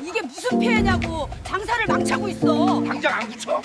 이게 무슨 피해냐고 장사를 망치고 있어. 당장 안 붙여?